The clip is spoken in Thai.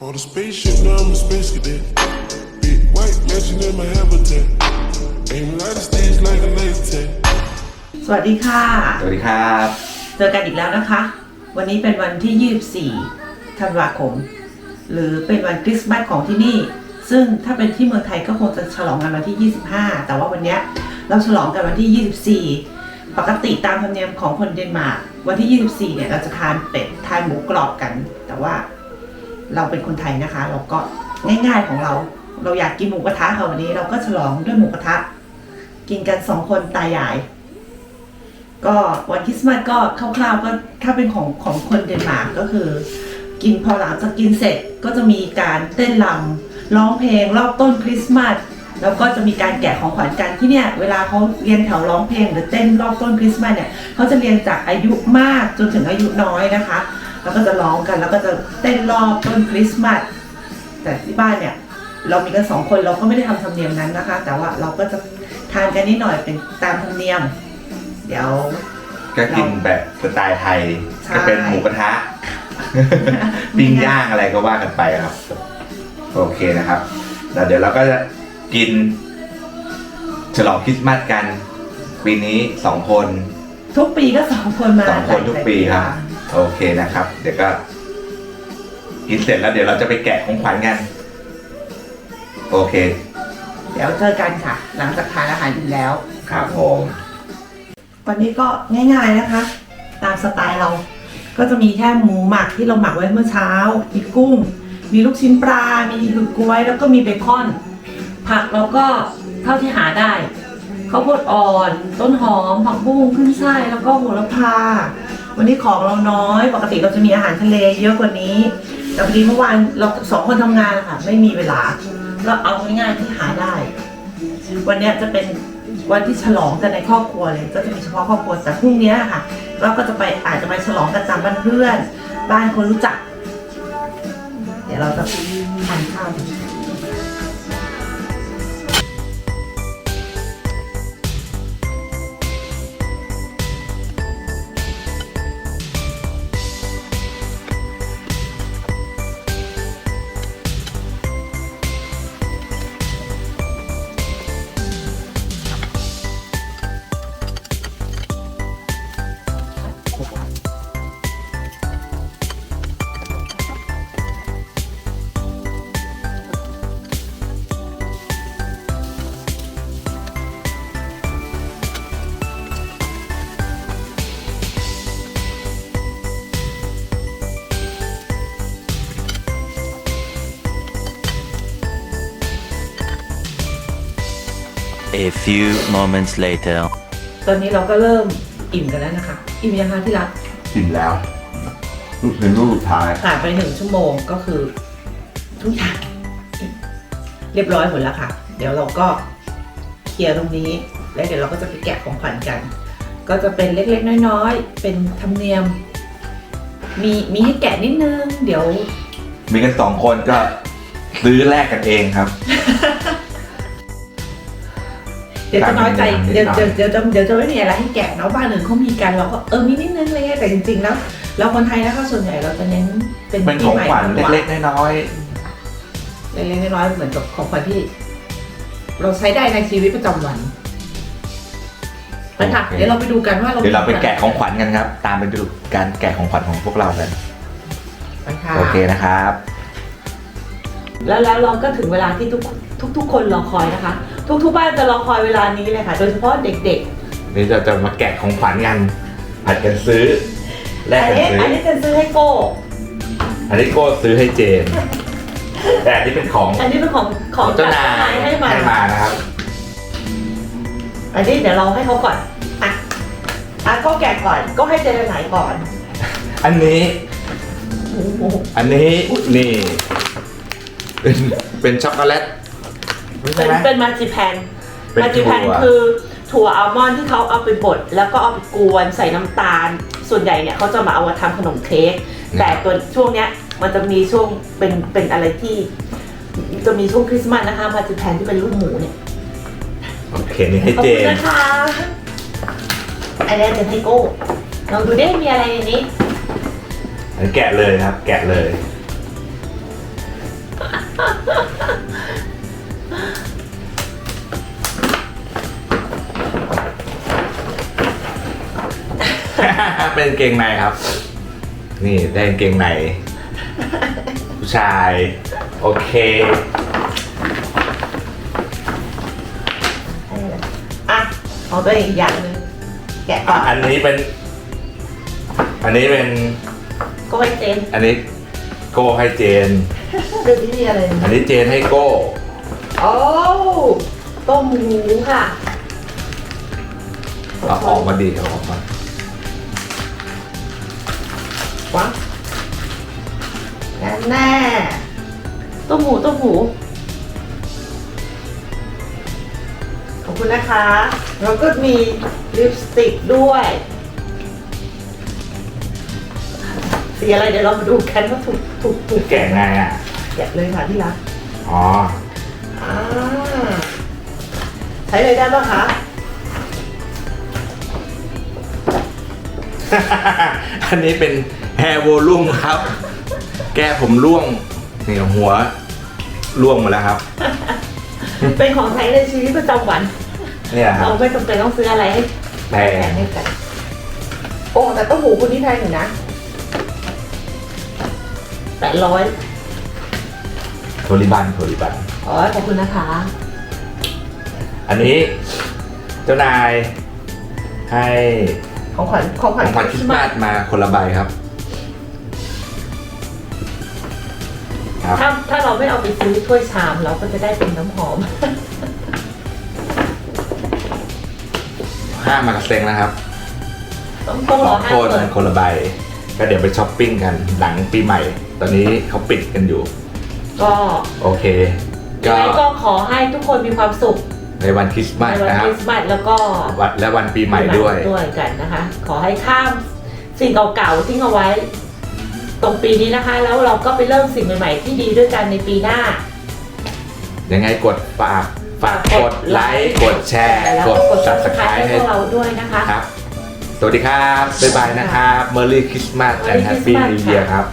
On a spaceship, now I'm a space cadet. Big white mansion in my habitat. Aiming at the stage like a laser tag. สวัสดีค่ะ สวัสดีครับ เจอกันอีกแล้วนะคะ วันนี้เป็นวันที่ 24 ธันวาคม หรือเป็นวันคริสต์มาสของที่นี่ ซึ่งถ้าเป็นที่เมืองไทยก็คงจะฉลองกันวันที่ 25 แต่ว่าวันเนี้ยเราฉลองกันวันที่ 24 ปกติตามธรรมเนียมของคนเดนมาร์กวันที่ 24 เนี่ยเราจะทานเป็ดทานหมูกรอบกัน แต่ว่า เราเป็นคนไทยนะคะ เราก็ง่ายๆของเรา เราอยากกินหมูกระทะค่ะวันนี้ เราก็ฉลองด้วยหมูกระทะ กินกันสองคนตายาย ก็วันคริสต์มาสก็คร่าวๆก็ถ้าเป็นของของคนเดนมาร์กก็คือ กินพอหลังจากกินเสร็จก็จะมีการเต้นรำร้องเพลงรอบต้นคริสต์มาสแล้วก็จะมีการแกะของขวัญกันที่เนี่ย เวลาเขาเรียนแถวร้องเพลงหรือเต้นรอบต้นคริสต์มาสเนี่ยเขาจะเรียนจากอายุมากจนถึงอายุน้อยนะคะ แล้วก็จะร้องกัน แล้วก็จะเต้นรอบต้นคริสต์มาสแต่ที่บ้านเนี่ย เรามีกันสองคนเราก็ไม่ได้ทำธรรมเนียมนั้นนะคะ แต่ว่าเราก็จะทานกันนิดหน่อยเป็นตามธรรมเนียม เดี๋ยว ก็กินแบบสไตล์ไทย ใช่ ก็เป็นหมูกระทะ ปิ้งย่างอะไรก็ว่ากันไปครับ โอเคนะครับแล้วเดี๋ยวเราก็จะกิน ฉลองคริสต์มาสกัน ปีนี้สองคน ทุกปีก็สองคนมาสองคนทุกปีครับ โอเคนะครับ เดี๋ยวก็กินเสร็จแล้วเดี๋ยวเราจะไปแกะของขวัญกัน โอเค เดี๋ยวเจอกันค่ะ หลังจากทานอาหารอิ่มแล้ว ครับผมวันนี้ก็ง่ายๆนะคะ ตามสไตล์เรา ก็จะมีแค่หมูหมักที่เราหมักไว้เมื่อเช้า มีกุ้ง มีลูกชิ้นปลา มีหือกล้วย แล้วก็มีเบคอน ผักเราก็เท่าที่หาได้ข้าวโพดอ่อน ต้นหอม ผักบุ้งขึ้นช่ายแล้วก็โหระพา วันนี้ของเราน้อย ปกติเราจะมีอาหารทะเลเยอะกว่านี้ แต่พอดีเมื่อวานเราสองคนทำงานอะค่ะ ไม่มีเวลาก็เอาง่ายๆที่หาได้ วันเนี้ยจะเป็นวันที่ฉลองกันในครอบครัวเลย ก็จะมีเฉพาะครอบครัวแต่พรุ่งเนี้ยค่ะ เราก็จะไปอาจจะไปฉลองกันตามบ้านเพื่อน บ้านคนรู้จัก เดี๋ยวเราจะทานข้าวกัน A few moments later. ตอนนี้เราก็เริ่มอิ่มกันแล้วนะคะ อิ่มยังคะที่รักกินแล้วลูกเป็นลูกสุดท้าย ผ่านไปหนึ่งชั่วโมงก็คือทุกอย่างเรียบร้อยหมดแล้วค่ะ เดี๋ยวเราก็เคลียร์ตรงนี้ แล้วเดี๋ยวเราก็จะไปแกะของขวัญกัน ก็จะเป็นเล็กๆ น้อยๆ เป็นธรรมเนียม มีมีให้แกะนิดนึง เดี๋ยว มีกันสองคนก็ซื้อแลกกันเองครับ เดี๋ยวจะน้อยใจการเดี๋ยวทำนิเดี๋ยวดหน่อยเดี๋ยวจะเดี๋ยวจะไม่มีอะไรให้แกะเนาะบ้านอื่นเขามีกันเราก็เออมีนิดนึงอะไรเงี้ยแต่จริงๆแล้ว เราคนไทยนะคะส่วนใหญ่เราจะเน้นเป็นเป็นของขวัญปีใหม่มากกว่าเล็กๆน้อยเล็กๆน้อยๆเหมือนกับของขวัญที่ เราใช้ได้ในชีวิตประจำวันไปค่ะโอเคเดี๋ยวเราไปดูกันว่าเราๆเดี๋ยวเราไปแกะของขวัญกันครับ ตามไปดูการแกะของขวัญของพวกเรากันไปค่ะโอเคนะครับ แล้วแล้วเราก็ถึงเวลาที่ทุกทุกทุกคนรอคอยนะคะ ทุกทุกบ้านจะรอคอยเวลานี้เลยค่ะ โดยเฉพาะเด็กนี่เราจะมาแกะของขวัญกันผัดกันซื้อๆแลกอันกันนี้ซื้ออันนี้จะซื้อให้โก้อันนี้โก็ซื้อให้เจน แต่อันนี้เป็นของอันนี้เป็นของของเจ้านายให้มาให้มานะครับ อันนี้เดี๋ยวเราให้เขาก่อนอะอะก็แกะก่อนก็ให้เจรไหนก่อนอันนี้ โอ้โหอันนี้นี่ เป็นเป็นช็อกโกแลต ไม่เป็ใช่นไหม เป็นมาจิแพนเป็นมาจิแพนถั่ว คือถั่วอัลมอนด์ที่เขาเอาไปบดแล้วก็เอาไปกวนใส่น้ำตาล ส่วนใหญ่เนี่ยเขาจะมาเอามาทำขนมเค้กแต่ตัวช่วงเนี้ยมันจะมีช่วงเป็นเป็นอะไรที่ จะมีช่วงคริสต์มาสนะคะมาจิแพนที่เป็นลูกหมูเนี่ยโอเคนี่ให้ขอบเจคุณนนะคะอันนี้เป็นให้โก้ลองดูได้มีอะไรในนี้อันนแกะเลยนะครับ แกะเลย เป็นกางเกงในครับ นี่ได้กางเกงใน ผู้ชาย โอเคอะเอาตัวอีกอย่างหนึ่งแกะก่อะอนอันนี้เป็น อันนี้เป็น ก็ไว้เจนอันนี้โก้ให้เจนดูที่มีอะไรอันนี้เจนให้โก้ โอ้ต้มหมูค่ะเอาออกมาดีเอาออกมา วะแน่แน่ต้มหมูต้มหมูขอบคุณนะคะ แล้วก็มีลิปสติกด้วย สีอะไรเดี๋ยวเรามาดูกันว่าถูกถูกถูกแกะไงอะแกะเลยค่ะที่รักอ๋ออ่าใช้เลยได้ปะคะ อันนี้เป็น hair volume ครับ แก้ผมร่วงนี่หัวร่วงหมาแล้วครับ เป็นของใช้ในชีวิตประจำวัน เนี่ยครัเราบไม่จำเป็นต้องซื้ออะไรให้แพแพงงให้กันโอ้แต่ต้มหูคุณนี่แพงอยู่นะแปดร้อยโทริบันโทริบัน อ๋อขอบคุณนะคะอันนี้เจ้านายให้ ของขวัญของขขวัญองขวัญคริสต์มาสมาคนละใบครับ ครับ ถ้าถ้าเราไม่เอาไปซื้อถ้วยชามเราก็จะได้เป็นน้ำหอม ห้ามมากระเซ็งนะครับต้องต้องสรอองห้าคนเปิดคนละใบก็เดี๋ยวไปช้อปปิ้งกันหลังปีใหม่ ตอนนี้เขาปิดกันอยู่ ก็โอเคยัก็งไงก็ขอให้ทุกคนมีความสุข ในวันคริสต์มาสในวันนะคครับริสต์มาสแล้วก็วันและวันปีใหม่ด้วย ด้วยกันนะคะ ขอให้ข้ามสิ่งเก่าๆทิ้งเอาไว้ ตรงปีนี้นะคะ แล้วเราก็ไปเริ่มสิ่งใหม่ๆที่ดีด้วยกันในปีหน้า ยังไงกดฝากฝากกดไลค์กดแชร์ แล้วกด กด subscribe subscribe ให้ให้พวกเราด้วยนะคะ ครับ สวัสดีครับ บ๊ายบายนะครับ Merry Christmas and Merry Happy Christmas New Year ค่ะครับ